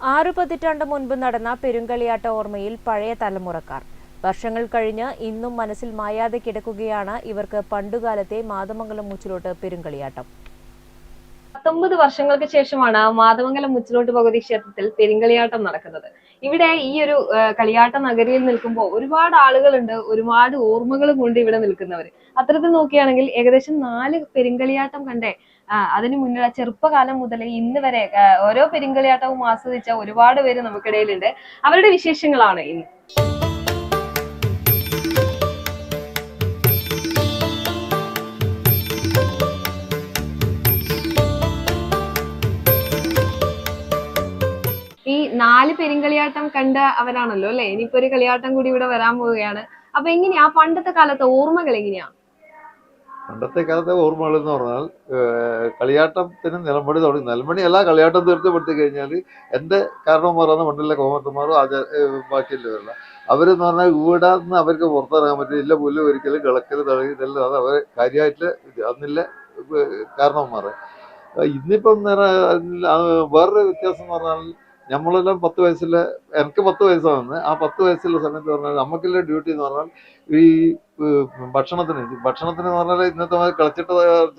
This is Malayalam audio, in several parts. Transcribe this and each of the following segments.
ആറു പതിറ്റാണ്ട് മുൻപ് നടന്ന പെരുങ്കളിയാട്ട ഓർമ്മയിൽ പഴയ തലമുറക്കാർ. വർഷങ്ങൾ കഴിഞ്ഞ് ഇന്നും മനസ്സിൽ മായാതെ കിടക്കുകയാണ് ഇവർക്ക് പണ്ടുകാലത്തെ മാതമംഗലം മുച്ചിലോട്ട് പെരുങ്കളിയാട്ടം. പത്തൊമ്പത് വർഷങ്ങൾക്ക് ശേഷമാണ് മാതമംഗലം മുച്ചിലോട്ട് പകുതി ക്ഷേത്രത്തിൽ പെരുങ്കളിയാട്ടം നടക്കുന്നത്. ഇവിടെ ഈ ഒരു കളിയാട്ട നഗരിയിൽ നിൽക്കുമ്പോൾ ഒരുപാട് ആളുകളുണ്ട് ഒരുപാട് ഓർമ്മകൾ കൊണ്ട് ഇവിടെ നിൽക്കുന്നവർ അത്തരത്തിൽ നോക്കുകയാണെങ്കിൽ ഏകദേശം നാല് പെരുങ്കളിയാട്ടം കണ്ടേ ആ, അതിനു മുന്നേ ചെറുപ്പകാലം മുതൽ ഇന്ന് വരെ ഓരോ പെരിങ്കളിയാട്ടവും ആസ്വദിച്ച ഒരുപാട് പേര് നമുക്കിടയിലുണ്ട്. അവരുടെ വിശേഷങ്ങളാണ് ഇന്ന്. ഈ നാല് പെരിങ്കളിയാട്ടം കണ്ട അവരാണല്ലോ അല്ലെ? ഇനിയിപ്പോ ഒരു കളിയാട്ടം കൂടി ഇവിടെ വരാൻ പോവുകയാണ്. അപ്പൊ എങ്ങനെയാ? പണ്ടത്തെ കാലത്തെ ഓർമ്മകൾ എങ്ങനെയാ? പണ്ടത്തെ കാലത്തെ ഓർമ്മകൾ എന്ന് പറഞ്ഞാൽ കളിയാട്ടത്തിന് നിലമ്പടി തുടങ്ങി. നിലമ്പടി അല്ല കളിയാട്ടം തീർച്ചപ്പെടുത്തി കഴിഞ്ഞാൽ എന്റെ കാരണവന്മാരാണ് പണ്ടിലെ കോമത്തന്മാരും ആചാര ബാക്കിയുള്ളവരല്ല അവരെന്ന് പറഞ്ഞാൽ വീടാന്ന് അവർക്ക് പുറത്തിറങ്ങാൻ പറ്റില്ല. പുല്ല് ഒരിക്കലും കിളക്കൽ തളി ഇതെല്ലാം അത് അവർ കാര്യമായിട്ട് അന്നില്ല കാരണവന്മാർ ഇന്നിപ്പം വേറൊരു വ്യത്യാസം എന്ന് പറഞ്ഞാൽ നമ്മളെല്ലാം പത്ത് വയസ്സിൽ എനിക്ക് പത്ത് വയസ്സാണ്. ആ പത്ത് വയസ്സുള്ള സമയത്ത് പറഞ്ഞാൽ നമുക്കുള്ള ഡ്യൂട്ടി എന്ന് പറഞ്ഞാൽ ഈ ഭക്ഷണത്തിന് ഭക്ഷണത്തിന് എന്ന് പറഞ്ഞാൽ ഇന്നത്തെ മാതിരി കളിച്ചിട്ട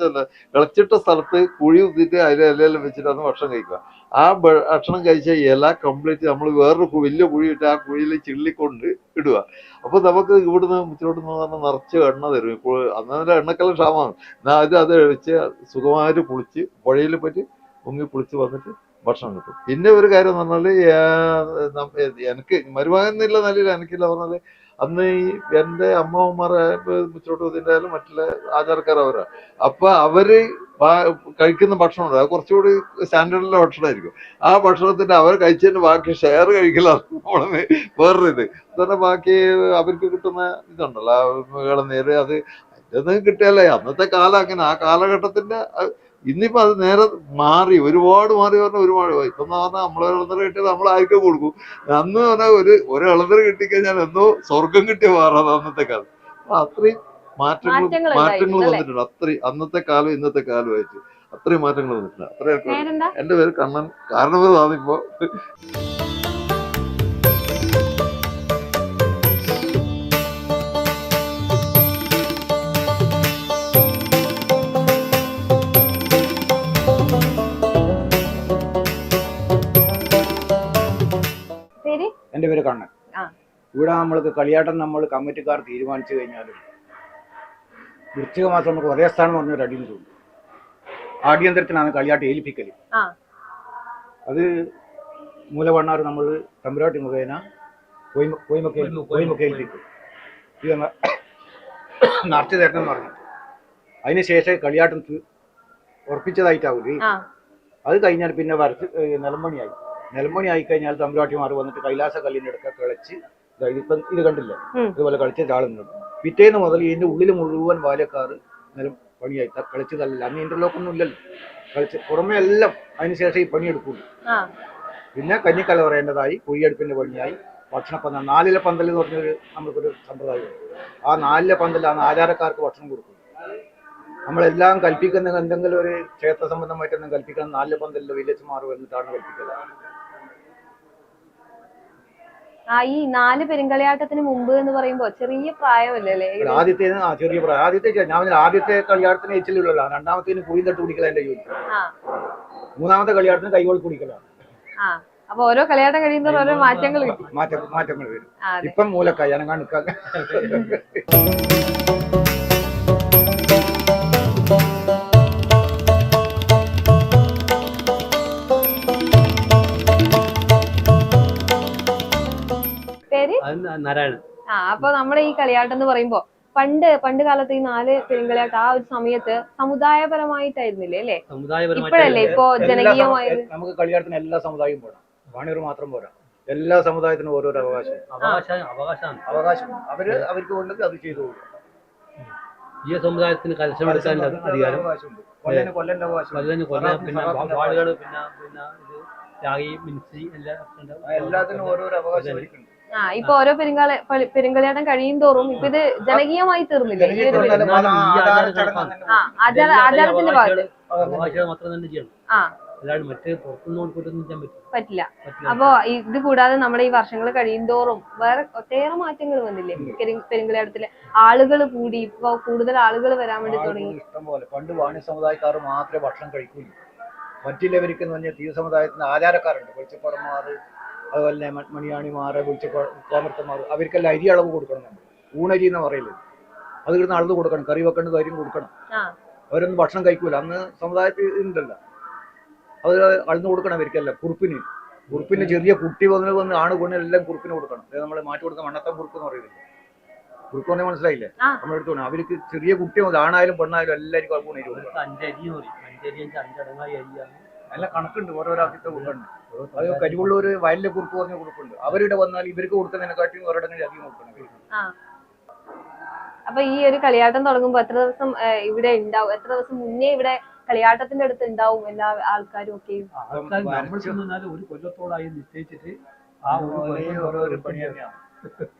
അല്ല കളിച്ചിട്ട സ്ഥലത്ത് കുഴി കുത്തിയിട്ട് അതിലെ ഇലയെല്ലാം വെച്ചിട്ടാണ് ഭക്ഷണം കഴിക്കുക. ആ ഭക്ഷണം കഴിച്ച ഇല കംപ്ലീറ്റ് നമ്മൾ വേറൊരു വലിയ കുഴി ഇട്ട് ആ കുഴിയിൽ ചിള്ളിക്കൊണ്ട് ഇടുക. അപ്പൊ നമുക്ക് ഇവിടുന്ന് മുച്ചിലോട്ട് നിന്ന് പറഞ്ഞാൽ നിറച്ച് എണ്ണ തരും. ഇപ്പോൾ അന്നേരം എണ്ണക്കെല്ലാം ക്ഷാമമാണ്. എന്നാൽ അത് അത് വെച്ച് സുഖമായിട്ട് കുളിച്ച് പുഴയിൽ പറ്റി മുങ്ങി കുളിച്ച് വന്നിട്ട് ഭക്ഷണം കിട്ടും. പിന്നെ ഒരു കാര്യം എന്ന് നം- എനിക്ക് മരുമകനില്ല നല്ല എനിക്കില്ല പറഞ്ഞാൽ അന്ന് ഈ എന്റെ അമ്മമാരെ മുച്ചോട്ട് ഇതിന്റെയാലും മറ്റുള്ള ആചാരക്കാർ അവരാ. അപ്പൊ അവർ കഴിക്കുന്ന ഭക്ഷണം ഉണ്ട് അത് കുറച്ചുകൂടി സ്റ്റാൻഡേർഡിലെ ഭക്ഷണമായിരിക്കും. ആ ഭക്ഷണത്തിന്റെ അവർ കഴിച്ചതിന്റെ ബാക്കി ഷെയർ കഴിക്കലാണ് നമ്മളെ വേറൊരു ഇത്. അതുപോലെ ബാക്കി അവർക്ക് കിട്ടുന്ന ഇതുണ്ടല്ലോ ഇളനീര് അത് ഇതൊന്നും കിട്ടിയാലേ. അന്നത്തെ കാലം അങ്ങനെ ആ കാലഘട്ടത്തിന്റെ ഇന്നിപ്പോ അത് നേരെ മാറി ഒരുപാട് മാറി പറഞ്ഞാൽ ഒരുപാട് ഇപ്പൊ എന്ന് പറഞ്ഞാൽ നമ്മൾ ഇളനീർ കിട്ടിയത് നമ്മൾ ആർക്കും കൊടുക്കും. അന്ന് പറഞ്ഞാൽ ഒരു ഒരു ഇളനീർ കിട്ടിക്കഴിഞ്ഞാൽ എന്തോ സ്വർഗം കിട്ടിയ മാറാതെ അന്നത്തെ കാലം. അപ്പൊ അത്രയും മാറ്റങ്ങൾ മാറ്റങ്ങൾ? വന്നിട്ടുണ്ട്. അത്രയും അന്നത്തെ കാലം ഇന്നത്തെ കാലം ആയിട്ട് അത്രയും മാറ്റങ്ങൾ വന്നിട്ടുണ്ട്. അത്രയും എന്റെ പേര് കണ്ണൻ. കാരണം ഇവിടെ നമ്മൾക്ക് കളിയാട്ടം നമ്മൾ കമ്മിറ്റിക്കാർ തീരുമാനിച്ചു കഴിഞ്ഞാലും വൃശ്ചിക മാസം നമുക്ക് ഒരേ സ്ഥാനം പറഞ്ഞൊരു അടിയന്തരമുണ്ട് അടിയന്തരത്തിനാണ് കളിയാട്ടം ഏൽപ്പിക്കൽ ആ. അത് മൂലവണ്ണാർ നമ്മൾ തമ്പുരാട്ടി മുഖേന കോയിമ- കോയിമൊക്കെ കോയിമൊക്കെ ഏൽപ്പിക്കും. ഇത് നടത്തി തരണം എന്ന് പറഞ്ഞു. അതിനുശേഷം കളിയാട്ടം തി- ഉറപ്പിച്ചതായിട്ടാവൂലേ? ആ. അത് കഴിഞ്ഞാൽ പിന്നെ വരച്ച് നിലമണിയായി നിലമണി ആയി കഴിഞ്ഞാൽ തമ്പുരാട്ടിമാർ വന്നിട്ട് കൈലാസ കല്ലിന്റെ അടുക്ക കളിച്ച് ദാ ഇതിപ്പം ഇത് കണ്ടില്ല. ഇതുപോലെ കളിച്ച ചാളുന്നുണ്ട് പിറ്റേന്ന് മുതൽ ഇതിന്റെ ഉള്ളിൽ മുഴുവൻ ബാല്യക്കാർ നിലം പണിയായി. കളിച്ച് തല്ലില്ല. അന്ന് ഇന്റർലോക്ക് ഒന്നും ഇല്ലല്ലോ. കളിച്ച് പുറമെ എല്ലാം അതിനുശേഷം ഈ പണിയെടുക്കുള്ളൂ. ആ. പിന്നെ കഞ്ഞിക്കല പറയേണ്ടതായി കുഴിയെടുപ്പിന്റെ പണിയായി. ഭക്ഷണപ്പന്ത നാലിലെ പന്തൽ എന്ന് പറഞ്ഞൊരു നമ്മൾക്കൊരു സമ്പ്രദായമുണ്ട് ആ നാലിലെ പന്തലാണ് ആചാരക്കാർക്ക് ഭക്ഷണം കൊടുക്കും നമ്മളെല്ലാം കൽപ്പിക്കുന്ന എന്തെങ്കിലും ഒരു ക്ഷേത്ര സംബന്ധമായിട്ട് എന്തെങ്കിലും കൽപ്പിക്കണം. നാലിലെ പന്തലിലെ വില്ലേജുമാർ വന്നിട്ടാണ് കൽപ്പിക്കുന്നത് ആ ഈ നാല് പെരുങ്കളിയാട്ടത്തിന് മുമ്പ് എന്ന് പറയുമ്പോ ചെറിയ പ്രായമല്ലേ ആദ്യത്തെ ചെറിയ പ്രായം. ആദ്യത്തെ ഞാൻ ആദ്യത്തെ കളിയാട്ടത്തിന് എച്ചിലുള്ളൂ രണ്ടാമത്തേന് കുഴി തട്ട് കുടിക്കല എന്റെ ജോലി. മൂന്നാമത്തെ കളിയാട്ടത്തിന് കൈകോൾ കുടിക്കലാണ് അപ്പൊ ഓരോ കളിയാട്ടം കഴിയുമ്പോൾ ഓരോ മാറ്റങ്ങൾ മാറ്റങ്ങൾ വരും. ഇപ്പം മൂലക്കായി ഞാൻ നിൽക്കാൻ നാരായണൻ. ആ അപ്പൊ നമ്മുടെ ഈ കളിയാട്ടം എന്ന് പറയുമ്പോ പണ്ട് പണ്ട് കാലത്ത് ഈ നാല് പെരുങ്കളിയാട്ടം ആ ഒരു സമയത്ത് സമുദായപരമായിട്ടായിരുന്നില്ലേ അല്ലേ? ഇപ്പോഴല്ലേ ഇപ്പോ എല്ലാ ജനകീയമായ നമുക്ക് കളിയാട്ടത്തിന് എല്ലാ സമുദായവും പോരാ. വാണിയർ മാത്രം പോരാ. എല്ലാ സമുദായത്തിനും ഓരോരോ അവകാശം. അവകാശം അവകാശമാണ്. അവകാശം. അവർ അവർക്ക് വേണ്ടത് അത് ചെയ്തു കൊടുക്കും. ഈ സമുദായത്തിന് കലശം എടുക്കാൻ അധികാരം. അവകാശമുണ്ട് കൊല്ലന് കൊല്ലന്റെ അവകാശം കൊല്ലന് കൊല്ല പിന്നെ വാളുകൾ പിന്നെ പിന്നെ ഇത് രാഗി മിൻസി എല്ലാം ഉണ്ട്. എല്ലാത്തിനും ഓരോരോ അവകാശം അവർക്കുണ്ട് ആ ഇപ്പൊ ഓരോ പെരുങ്കള പെരുങ്കളിയാട്ടം കഴിയും തോറും ഇപ്പൊ ഇത് ജനകീയമായി തീർന്നില്ലേ? ഈ ഒരു ആ ആചാര ആചാരത്തിന്റെ ഭാഗത്ത്. മാത്രം തന്നെ ചെയ്യണം. ആ. അല്ലാണ്ട് മറ്റേ പുറത്തുനിന്ന് പറ്റില്ല. അപ്പൊ ഇത് കൂടാതെ നമ്മുടെ ഈ വർഷങ്ങൾ കഴിയുന്തോറും വേറെ ഒട്ടേറെ മാറ്റങ്ങൾ വന്നില്ലേ? പെരു- പെരുങ്കളിയാട്ടത്തിൽ ആളുകൾ കൂടി ഇപ്പൊ കൂടുതൽ ആളുകൾ വരാൻ വേണ്ടി തുടങ്ങി. ഇഷ്ടംപോലെ ഇഷ്ടം പോലെ പണ്ട് വാണി സമുദായക്കാർ മാത്രമേ ഭക്ഷണം കഴിക്കൂ മറ്റുള്ളവർക്ക് എന്ന് പറഞ്ഞാൽ തീയ സമുദായത്തിന് ആചാരക്കാരുണ്ട്. വെളിച്ചപ്പാടന്മാർ അതുപോലെ തന്നെ മണിയാണിമാർ മാറ് അവർക്കെല്ലാം അരി അളവ് കൊടുക്കണം നമ്മൾ. ഊണരി എന്ന് പറയില്ലേ അത് ഇവിടുന്ന് അളവ് കൊടുക്കണം കറി വെക്കേണ്ടത് അരിയും കൊടുക്കണം. ആ. അവരൊന്നും ഭക്ഷണം കഴിക്കൂല. അന്ന് സമുദായത്തിൽ ഉണ്ടല്ലോ അത് അളന്ന് കൊടുക്കണം അവർക്കല്ല കുറുപ്പിന്. കുറുപ്പിന് ചെറിയ കുട്ടി വന്ന് വന്ന് ആണ് പെണ്ണ് എല്ലാം കുറുപ്പിന് കൊടുക്കണം. അതായത് നമ്മൾ മാറ്റി കൊടുക്കുന്ന മണ്ണത്തം കുറുപ്പ് എന്ന് പറയുന്നത് കുറുപ്പ് പറഞ്ഞാൽ മനസ്സിലായില്ലേ. നമ്മളെടുത്ത് പോകണം അവർക്ക് ചെറിയ കുട്ടി മുതൽ ആണായാലും പെണ്ണായാലും എല്ലാവർക്കും അൽഗുണ ഇരുപത് നല്ല കണക്കുണ്ട് ഓരോരോ ആദ്യത്തെ കൊടുക്കുന്നുണ്ട് അത് കരിവുള്ളൂർ വയലിലെ കുറിപ്പ് പറഞ്ഞ കുറിപ്പുണ്ട് അവരുടെ വന്നാൽ ഇവർക്ക് കൊടുക്കുന്നതിനെക്കാട്ടിയും ഒരിടങ്ങളിൽ അധികം കൊടുക്കണം. അപ്പൊ ഈ ഒരു കളിയാട്ടം തുടങ്ങുമ്പോ എത്ര ദിവസം ഇവിടെ ഉണ്ടാവും എത്ര ദിവസം മുന്നേ ഇവിടെ കളിയാട്ടത്തിന്റെ അടുത്ത് ഉണ്ടാവും എല്ലാ ആൾക്കാരും ഒക്കെ? ആൾക്കാർ നമ്മൾ ചെന്നാൽ ഒരു കൊല്ലത്തോളായി നിശ്ചയിച്ചിട്ട് ആ ഒരു പണി തന്നെയാണ്.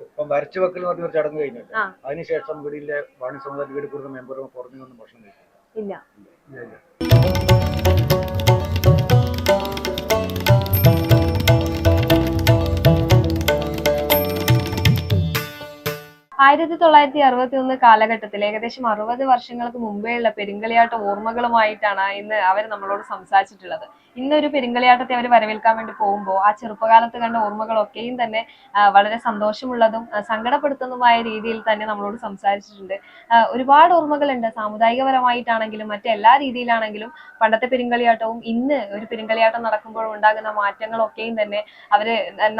ഇപ്പം വരച്ചു വെക്കൽ എന്ന് പറഞ്ഞ ഒരു ചടങ്ങ് കഴിഞ്ഞിട്ട് അതിനുശേഷം വീടിലെ വാണി സമുദായ വീട് കൂടുന്ന മെമ്പറും പുറമെ ഒന്നും ഭക്ഷണം കഴിക്കും. ഇല്ല. ആയിരത്തി തൊള്ളായിരത്തി അറുപത്തി ഒന്ന് കാലഘട്ടത്തിൽ ഏകദേശം അറുപത് വർഷങ്ങൾക്ക് മുമ്പേയുള്ള പെരുങ്കളിയാട്ട ഓർമ്മകളുമായിട്ടാണ് ഇന്ന് അവർ നമ്മളോട് സംസാരിച്ചിട്ടുള്ളത്. ഇന്നൊരു പെരുങ്കളിയാട്ടത്തെ അവർ വരവേൽക്കാൻ വേണ്ടി പോകുമ്പോൾ ആ ചെറുപ്പകാലത്ത് കണ്ട ഓർമ്മകളൊക്കെയും തന്നെ വളരെ സന്തോഷമുള്ളതും സങ്കടപ്പെടുത്തുന്നതുമായ രീതിയിൽ തന്നെ നമ്മളോട് സംസാരിച്ചിട്ടുണ്ട്. ഒരുപാട് ഓർമ്മകളുണ്ട്. സാമുദായികപരമായിട്ടാണെങ്കിലും മറ്റെല്ലാ രീതിയിലാണെങ്കിലും പണ്ടത്തെ പെരുങ്കളിയാട്ടവും ഇന്ന് ഒരു പെരുങ്കളിയാട്ടം നടക്കുമ്പോൾ ഉണ്ടാകുന്ന മാറ്റങ്ങളൊക്കെയും തന്നെ അവർ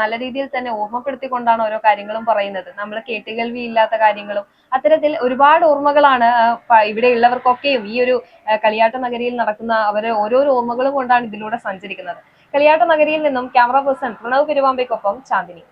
നല്ല രീതിയിൽ തന്നെ ഓർമ്മപ്പെടുത്തിക്കൊണ്ടാണ് ഓരോ കാര്യങ്ങളും പറയുന്നത്. നമ്മൾ കേട്ടുകേൾവി ഇല്ലാത്ത കാര്യങ്ങളും. അത്തരത്തിൽ ഒരുപാട് ഓർമ്മകളാണ് ഇവിടെ ഉള്ളവർക്കൊക്കെയും ഈ ഒരു കളിയാട്ട നഗരിയിൽ നടക്കുന്ന അവരെ ഓരോരോ ഓർമ്മകളും കൊണ്ടാണ് ഇതിലൂടെ സഞ്ചരിക്കുന്നത്. കളിയാട്ട നഗരിയിൽ നിന്നും ക്യാമറ പേഴ്സൺ പ്രണവ് പെരുവാമ്പയ്ക്കൊപ്പം ചാന്ദിനി.